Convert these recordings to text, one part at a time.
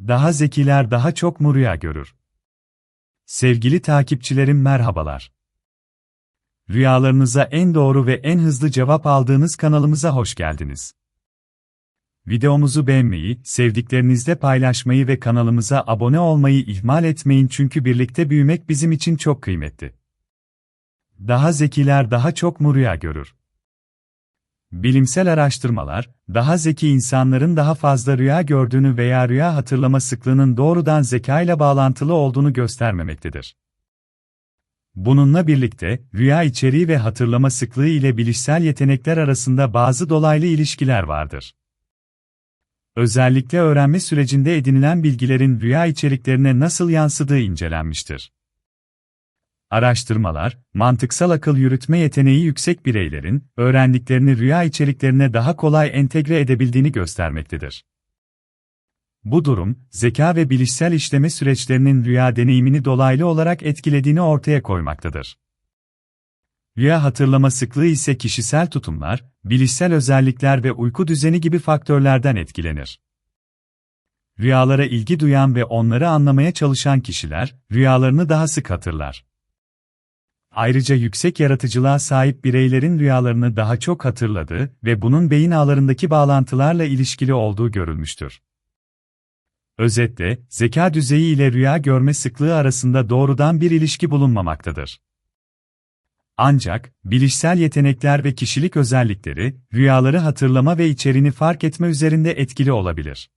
Daha zekiler daha çok mu rüya görür? Sevgili takipçilerim merhabalar. Rüyalarınıza en doğru ve en hızlı cevap aldığınız kanalımıza hoş geldiniz. Videomuzu beğenmeyi, sevdiklerinizle paylaşmayı ve kanalımıza abone olmayı ihmal etmeyin çünkü birlikte büyümek bizim için çok kıymetli. Daha zekiler daha çok mu rüya görür? Bilimsel araştırmalar, daha zeki insanların daha fazla rüya gördüğünü veya rüya hatırlama sıklığının doğrudan zeka ile bağlantılı olduğunu göstermemektedir. Bununla birlikte, rüya içeriği ve hatırlama sıklığı ile bilişsel yetenekler arasında bazı dolaylı ilişkiler vardır. Özellikle öğrenme sürecinde edinilen bilgilerin rüya içeriklerine nasıl yansıdığı incelenmiştir. Araştırmalar, mantıksal akıl yürütme yeteneği yüksek bireylerin, öğrendiklerini rüya içeriklerine daha kolay entegre edebildiğini göstermektedir. Bu durum, zeka ve bilişsel işleme süreçlerinin rüya deneyimini dolaylı olarak etkilediğini ortaya koymaktadır. Rüya hatırlama sıklığı ise kişisel tutumlar, bilişsel özellikler ve uyku düzeni gibi faktörlerden etkilenir. Rüyalara ilgi duyan ve onları anlamaya çalışan kişiler, rüyalarını daha sık hatırlar. Ayrıca yüksek yaratıcılığa sahip bireylerin rüyalarını daha çok hatırladığı ve bunun beyin ağlarındaki bağlantılarla ilişkili olduğu görülmüştür. Özetle, zeka düzeyi ile rüya görme sıklığı arasında doğrudan bir ilişki bulunmamaktadır. Ancak, bilişsel yetenekler ve kişilik özellikleri, rüyaları hatırlama ve içeriğini fark etme üzerinde etkili olabilir.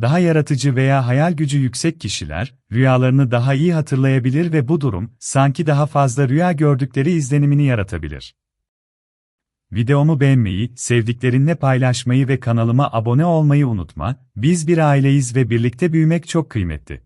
Daha yaratıcı veya hayal gücü yüksek kişiler, rüyalarını daha iyi hatırlayabilir ve bu durum, sanki daha fazla rüya gördükleri izlenimini yaratabilir. Videomu beğenmeyi, sevdiklerinle paylaşmayı ve kanalıma abone olmayı unutma, biz bir aileyiz ve birlikte büyümek çok kıymetli.